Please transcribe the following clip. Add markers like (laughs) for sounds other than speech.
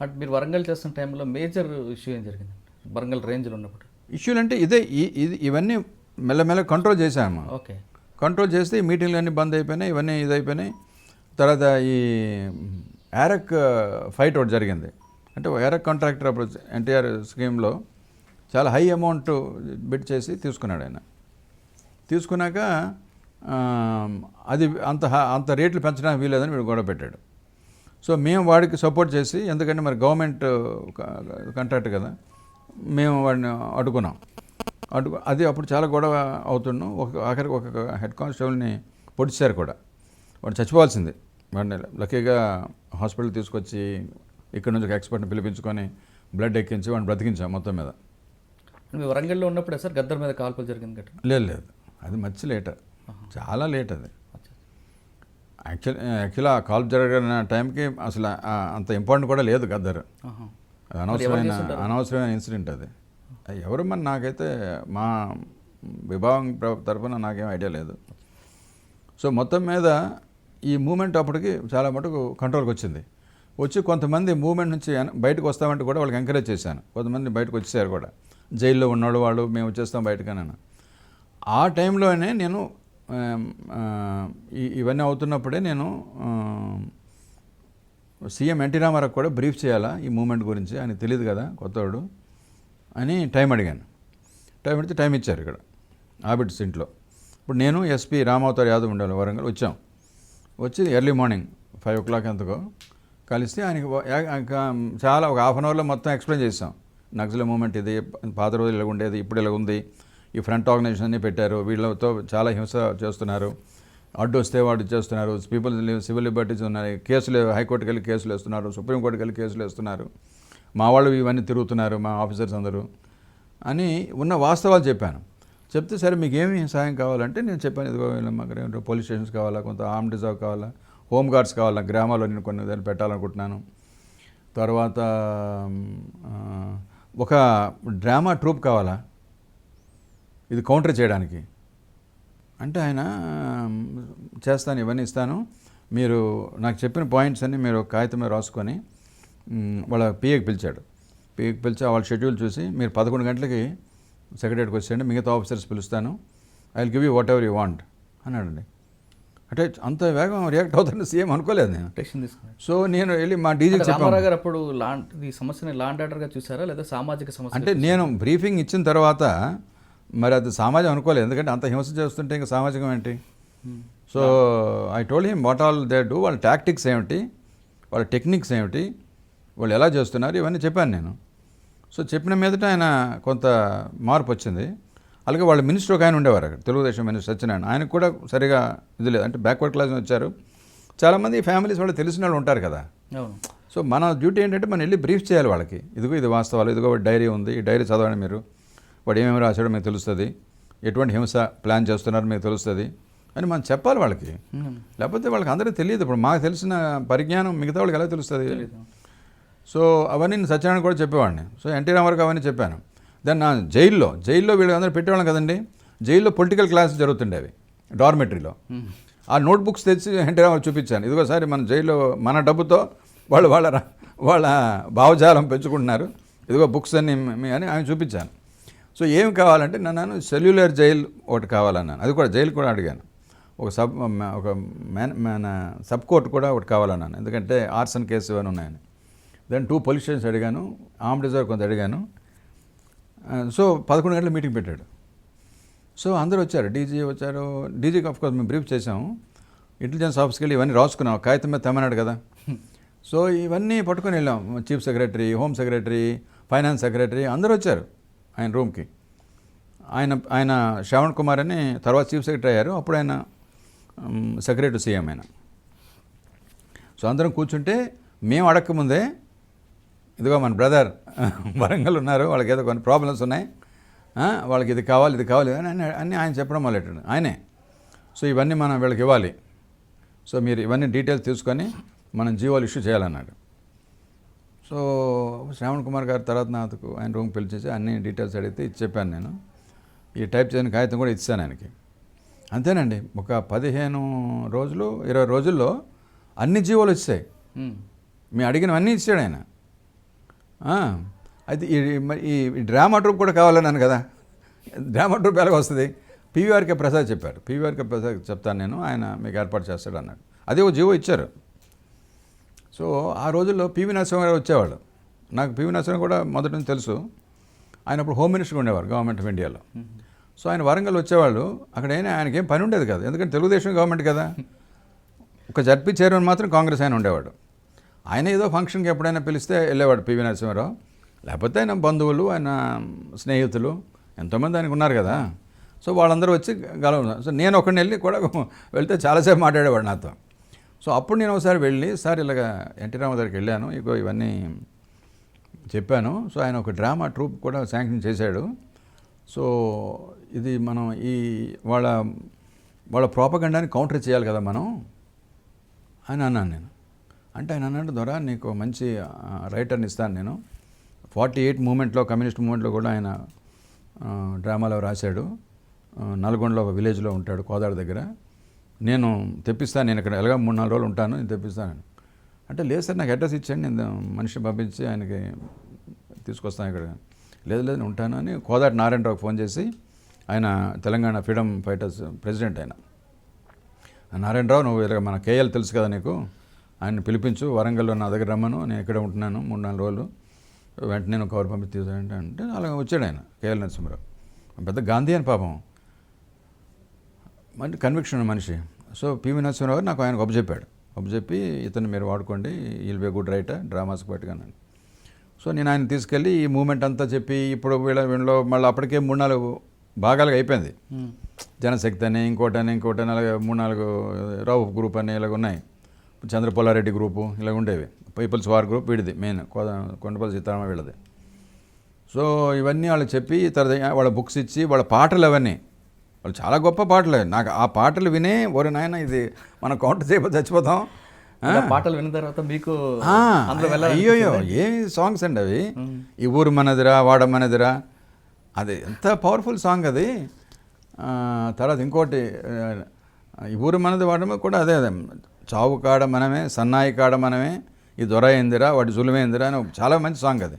అంటే మీరు వరంగల్ చేస్తున్న టైంలో మేజర్ ఇష్యూ ఏం జరిగింది? వరంగల్ రేంజ్లో ఉన్నప్పుడు. ఇష్యూలు అంటే ఇదే ఇది ఇవన్నీ మెల్లమెల్ల కంట్రోల్ చేశాము. ఓకే. కంట్రోల్ చేస్తే ఈ మీటింగ్లు అన్నీ బంద్ అయిపోయినాయి ఇవన్నీ ఇది అయిపోయినాయి. తర్వాత ఈ యారక్ ఫైట్ ఒకటి జరిగింది. అంటే యారక్ కాంట్రాక్టర్ అప్పుడు ఎన్టీఆర్ స్కీమ్లో చాలా హై అమౌంట్ బిడ్ చేసి తీసుకున్నాడు ఆయన. తీసుకున్నాక అది అంత అంత రేట్లు పెంచడానికి వీలేదని వీడు గొడవ పెట్టాడు. సో మేము వాడికి సపోర్ట్ చేసి ఎందుకంటే మరి గవర్నమెంట్ కాంట్రాక్ట్ కదా మేము వాడిని అడ్డుకున్నాం. అడ్డు అది అప్పుడు చాలా గొడవ అవుతున్నాం ఒక ఆఖరికి ఒక హెడ్ కానిస్టేబుల్ని పొడిచారు కూడా. వాడు చచ్చిపోవాల్సింది. వాడిని లక్కీగా హాస్పిటల్ తీసుకొచ్చి ఇక్కడ నుంచి ఒక ఎక్స్పర్ట్ని పిలిపించుకొని బ్లడ్ ఎక్కించి వాడిని బ్రతికించాం మొత్తం మీద. వరంగల్లో ఉన్నప్పుడే సార్ గద్దర్ మీద కాల్పులు జరిగింది లేదు లేదు. అది మచ్చి లేట్. చాలా లేట్ అది. యాక్చువల్ యాక్చువల్ ఆ కాల్ జరిగిన టైంకి అసలు అంత ఇంపార్టెంట్ కూడా లేదు గద్దర్ అనవసరమైన అనవసరమైన ఇన్సిడెంట్ అది. ఎవరు మరి నాకైతే మా విభాగం తరపున నాకేం ఐడియా లేదు. సో మొత్తం మీద ఈ మూమెంట్ అప్పటికి చాలా మటుకు కంట్రోల్కి వచ్చింది. వచ్చి కొంతమంది మూమెంట్ నుంచి బయటకు వస్తామంటే కూడా వాళ్ళకి ఎంకరేజ్ చేశాను. కొంతమంది బయటకు వచ్చేసారు కూడా. జైల్లో ఉన్నవాళ్ళు వాళ్ళు మేము వచ్చేస్తాం బయటకనని. ఆ టైంలోనే నేను ఇవన్నీ అవుతున్నప్పుడే నేను సీఎం ఎన్టీ రామారావు కూడా బ్రీఫ్ చేయాలా ఈ మూమెంట్ గురించి? ఆయన తెలియదు కదా కొత్తవాడు అని టైం అడిగాను. టైం అడిగితే టైం ఇచ్చారు ఇక్కడ ఆబిట్స్ ఇంట్లో ఇప్పుడు నేను ఎస్పీ రామావతార్ యాదవ్ ఉండాలి వరంగల్ వచ్చాం. వచ్చి early morning five o'clock ఎంతకో కలిస్తే ఆయనకి ఇంకా చాలా ఒక హాఫ్ అన్ అవర్లో మొత్తం ఎక్స్ప్లెయిన్ చేసాం నక్సల మూమెంట్ ఇది పాత రోజులు ఇలా ఉండేది ఇప్పుడు ఇలా ఉంది ఈ ఫ్రంట్ ఆర్గనైజేషన్ అన్ని పెట్టారు. వీళ్ళతో చాలా హింస చేస్తున్నారు. అడ్డు వస్తే వాడు చేస్తున్నారు పీపుల్ సివిల్ లిబర్టీస్ ఉన్నాయి. కేసులు హైకోర్టుకి వెళ్ళి కేసులు వేస్తున్నారు. సుప్రీంకోర్టుకి వెళ్ళి కేసులు వేస్తున్నారు. మా వాళ్ళు ఇవన్నీ తిరుగుతున్నారు మా ఆఫీసర్స్ అందరూ అని ఉన్న వాస్తవాలు చెప్పాను. చెప్తే సరే మీకు ఏమి సహాయం కావాలంటే నేను చెప్పాను. ఇదిగో మాకు పోలీస్ స్టేషన్స్ కావాలా కొంత ఆర్మ్ రిజర్వ్ కావాలా హోమ్ గార్డ్స్ కావాలా గ్రామాల్లో నేను కొన్ని దాన్ని పెట్టాలనుకుంటున్నాను. తర్వాత ఒక డ్రామా ట్రూప్ కావాలా? ఇది కౌంటర్ చేయడానికి. అంటే ఆయన చేస్తాను ఇవన్నీ ఇస్తాను. మీరు నాకు చెప్పిన పాయింట్స్ అన్ని మీరు కాగితం మీద రాసుకొని వాళ్ళ పిఏకి పిలిచాడు. పిఏకి పిలిచి వాళ్ళ షెడ్యూల్ చూసి మీరు పదకొండు గంటలకి సెక్రటరీకి వచ్చేయండి మిగతా ఆఫీసర్స్ పిలుస్తాను. I will give you whatever you want అన్నాడండి. అంటే అంత వేగం రియాక్ట్ అవుతాను సీఎం అనుకోలేదు నేను. టెక్షన్ తీసుకున్నాడు. సో నేను వెళ్ళి మా చెప్పాను రామారావు గారు అప్పుడు లాండ్ ఈ సమస్యని లాండ్ ఆర్డర్గా చూసారా? లేదా సామాజిక సమస్య అంటే నేను బ్రీఫింగ్ ఇచ్చిన తర్వాత మరి అది సామాజికం అనుకోలేదు. ఎందుకంటే అంత హింస చేస్తుంటే ఇంకా సామాజికం ఏంటి? So I told him what all they do వాళ్ళ టాక్టిక్స్ ఏమిటి వాళ్ళ టెక్నిక్స్ ఏమిటి వాళ్ళు ఎలా చేస్తున్నారు ఇవన్నీ చెప్పాను నేను. సో చెప్పిన మీదట ఆయన కొంత మార్పు వచ్చింది. అలాగే వాళ్ళ మినిస్టర్ ఒక ఆయన ఉండేవారు అక్కడ తెలుగుదేశం మినిస్టర్ సత్యనారాయణ. ఆయనకు కూడా సరిగా ఇది లేదు. అంటే బ్యాక్వర్డ్ క్లాస్ వచ్చారు. చాలామంది ఫ్యామిలీస్ వాళ్ళు తెలిసిన వాళ్ళు ఉంటారు కదా. సో మన డ్యూటీ ఏంటంటే మనం వెళ్ళి బ్రీఫ్ చేయాలి వాళ్ళకి. ఇదిగో ఇది వాస్తవాలు ఇదిగో డైరీ ఉంది ఈ డైరీ చదవండి మీరు. వాడు ఏమేమి రాశాడో మీకు తెలుస్తుంది. ఎటువంటి హింస ప్లాన్ చేస్తున్నారో మీకు తెలుస్తుంది. అని మనం చెప్పాలి వాళ్ళకి. లేకపోతే వాళ్ళకి అందరికీ తెలియదు. ఇప్పుడు మాకు తెలిసిన పరిజ్ఞానం మిగతా వాళ్ళకి ఎలా తెలుస్తుంది? సో అవన్నీ నేను సత్యనారాయణ కూడా చెప్పేవాడిని. సో ఎన్టీ రామారావు అవన్నీ చెప్పాను. దెన్ నా జైల్లో జైల్లో వీళ్ళు అందరూ పెట్టేవాళ్ళం కదండి. జైల్లో పొలిటికల్ క్లాసెస్ జరుగుతుండేవి డార్మెటరీలో. ఆ నోట్ బుక్స్ తెచ్చి ఎన్టీ రామారావు చూపించాను. ఇదిగోసారి మన జైల్లో మన డబ్బుతో వాళ్ళు వాళ్ళ వాళ్ళ భావజాలం పెంచుకుంటున్నారు. ఇదిగో బుక్స్ అన్ని అని ఆయన చూపించాను. సో ఏం కావాలంటే నన్ను సెల్యులర్ జైల్ ఒకటి కావాలన్నాను అది కూడా జైలు కూడా అడిగాను. ఒక సబ్ ఒక మ్యాన్ మన సబ్ కోర్ట్ కూడా ఒకటి కావాలన్నాను. ఎందుకంటే ఆర్సన్ కేసు ఇవన్నీ ఉన్నాయని. దెన్ టూ పోలీస్ స్టేషన్స్ అడిగాను ఆమ్ రిజర్వ్ కొంత అడిగాను. సో పదకొండు గంటల మీటింగ్ పెట్టాడు. సో అందరూ వచ్చారు. డీజీ వచ్చారు. డీజీకి ఆఫ్ కోర్స్ మేము బ్రీఫ్ చేసాము ఇంటెలిజెన్స్ ఆఫీస్కి వెళ్ళి ఇవన్నీ రాసుకున్నాం. కాగితం మీద తెమ్మన్నాడు కదా. సో ఇవన్నీ పట్టుకొని వెళ్ళాం. Chief secretary home secretary finance secretary అందరూ వచ్చారు. ఆయన రూమ్కి. ఆయన ఆయన శ్రవణ్ కుమార్ అని తర్వాత చీఫ్ సెక్రటరీ అయ్యారు. అప్పుడు ఆయన సెక్రటరీ సీఎం ఆయన. సో అందరం కూర్చుంటే మేము అడగకముందే ఇదిగో మన బ్రదర్ వరంగల్ ఉన్నారు వాళ్ళకి ఏదో కొన్ని ప్రాబ్లమ్స్ ఉన్నాయి. వాళ్ళకి ఇది కావాలి ఇది కావాలి అని అన్ని అన్నీ ఆయన చెప్పడం మొదలెట్టాడు. ఆయనే. సో ఇవన్నీ మనం వీళ్ళకి ఇవ్వాలి. సో మీరు ఇవన్నీ డీటెయిల్స్ తీసుకొని మనం జీవోలు ఇష్యూ చేయాలన్నాడు. సో శ్రావణ్ కుమార్ గారు తర్వాత నాకు ఆయన రూమ్ పిలిచేసి అన్ని డీటెయిల్స్ అడిగితే ఇచ్చి చెప్పాను నేను. ఈ టైప్ చేయని కాగితం కూడా ఇచ్చాను ఆయనకి. అంతేనండి ఒక పదిహేను రోజులు ఇరవై రోజుల్లో అన్ని జీవోలు వచ్చాయి ఉమ్. మేము అడిగినవన్నీ ఇచ్చాడు ఆయన. అయితే ఈ ఈ డ్రామా ట్రూప్ కూడా కావాలన్నాను కదా. డ్రామా ట్రూప్ ఎలాగ వస్తుంది? పీవీఆర్కే ప్రసాద్ చెప్పారు. పీవీఆర్కే ప్రసాద్ చెప్తాను నేను ఆయన మీకు ఏర్పాటు చేస్తాడు అన్నాడు అదే ఒక జీవో ఇచ్చారు. సో ఆ రోజుల్లో పివి నరసింహారావు వచ్చేవాళ్ళు. నాకు పివి నరసింహారావు కూడా మొదటి నుంచి తెలుసు. ఆయన అప్పుడు హోమ్ మినిస్టర్ ఉండేవారు గవర్నమెంట్ ఆఫ్ ఇండియాలో. సో ఆయన వరంగల్ వచ్చేవాళ్ళు. అక్కడ అయినా ఆయనకి ఏం పని ఉండేది కదా. ఎందుకంటే తెలుగుదేశం గవర్నమెంట్ కదా. ఒక జడ్పీ చైర్మన్ మాత్రం కాంగ్రెస్ ఆయన ఉండేవాడు. ఆయన ఏదో ఫంక్షన్కి ఎప్పుడైనా పిలిస్తే వెళ్ళేవాడు పివి నరసింహారావు. లేకపోతే ఆయన బంధువులు ఆయన స్నేహితులు ఎంతోమంది ఆయనకు ఉన్నారు కదా. సో వాళ్ళందరూ వచ్చి గలవ సో నేను ఒకరిని వెళ్ళి కూడా (laughs) వెళ్తే చాలాసేపు మాట్లాడేవాడు నాతో. సో అప్పుడు నేను ఒకసారి వెళ్ళి సార్ ఇలాగ ఎన్టీ రామారావు దగ్గరికి వెళ్ళాను. ఇగో ఇవన్నీ చెప్పాను. సో ఆయన ఒక డ్రామా ట్రూప్ కూడా శాంక్షన్ చేశాడు. సో ఇది మనం ఈ వాళ్ళ వాళ్ళ ప్రోపగండాన్ని కౌంటర్ చేయాలి కదా మనం అని అన్నాను నేను. అంటే ఆయన అన్నాడు ద్వారా నీకు మంచి రైటర్ని ఇస్తాను నేను. ఫార్టీ ఎయిట్ మూమెంట్లో కమ్యూనిస్ట్ మూమెంట్లో కూడా ఆయన డ్రామాలో రాశాడు. నల్గొండలో ఒక విలేజ్లో ఉంటాడు కోదాడ దగ్గర. నేను తెప్పిస్తాను నేను ఇక్కడ ఎలాగో మూడు నాలుగు రోజులు ఉంటాను నేను తెప్పిస్తాను అంటే లేదు సార్ నాకు అడ్రస్ ఇచ్చాను నేను మనిషి పంపించి ఆయనకి తీసుకొస్తాను ఇక్కడ. లేదు లేదు నేను ఉంటాను అని కోదాట నారాయణరావుకి ఫోన్ చేసి ఆయన తెలంగాణ ఫ్రీడమ్ ఫైటర్స్ ప్రెసిడెంట్ ఆయన. నారాయణరావు నువ్వు ఇలాగ మన కేఎల్ తెలుసు కదా నీకు? ఆయన పిలిపించు వరంగల్లో నా దగ్గర రమ్మను నేను ఇక్కడే ఉంటున్నాను మూడు నాలుగు రోజులు. వెంటనే నేను కవర్ పంపి తీసుకుంటే అంటే అలాగే వచ్చాడు ఆయన కేఎల్ నరసింహరావు. పెద్ద గాంధీ అని పాపం. మంచి కన్విక్షన్ మనిషి. సో పివి నరసింహరావు గారు నాకు ఆయనకు చెప్పాడు చెప్పి ఇతను మీరు వాడుకోండి ఈల్ బే గుడ్ రైటర్ డ్రామాస్కి పట్టుకున్నాను సో నేను ఆయన తీసుకెళ్ళి ఈ మూమెంట్ అంతా చెప్పి ఇప్పుడు వీళ్ళ వీళ్ళలో మళ్ళీ అప్పటికే మూడు నాలుగు భాగాలుగా అయిపోయింది. జనశక్తి అని ఇంకోటని ఇంకోటని అలాగే మూడు నాలుగు రావు గ్రూప్ అని ఇలాగ ఉన్నాయి. చంద్రపోలారెడ్డి గ్రూపు ఇలా ఉండేవి. పీపుల్స్ వార్ గ్రూప్ వీడిది మెయిన్ కొండపల్లి సీతారామ వీళ్ళది. సో ఇవన్నీ వాళ్ళకి చెప్పి తర్వాత వాళ్ళ బుక్స్ ఇచ్చి వాళ్ళ పాటలు అవన్నీ వాళ్ళు చాలా గొప్ప పాటలు. నాకు ఆ పాటలు వినే ఒరే నాయన ఇది మనం కౌంటర్ చేయకపోతే చచ్చిపోతాం. పాటలు విన్న తర్వాత మీకు అయ్యోయ్యో ఏ సాంగ్స్ అండి అవి? ఈ ఊరు మనదిరా వాడ మనదిరా. అది ఎంత పవర్ఫుల్ సాంగ్ అది. తర్వాత ఇంకోటి ఈ ఊరు మనది వాడమే కూడా అదే అదే. చావు కాడ మనమే సన్నాయి కాడ మనమే ఈ దొర ఏందిరా వాటి జులుమేందిరా అని చాలా మంచి సాంగ్ అది.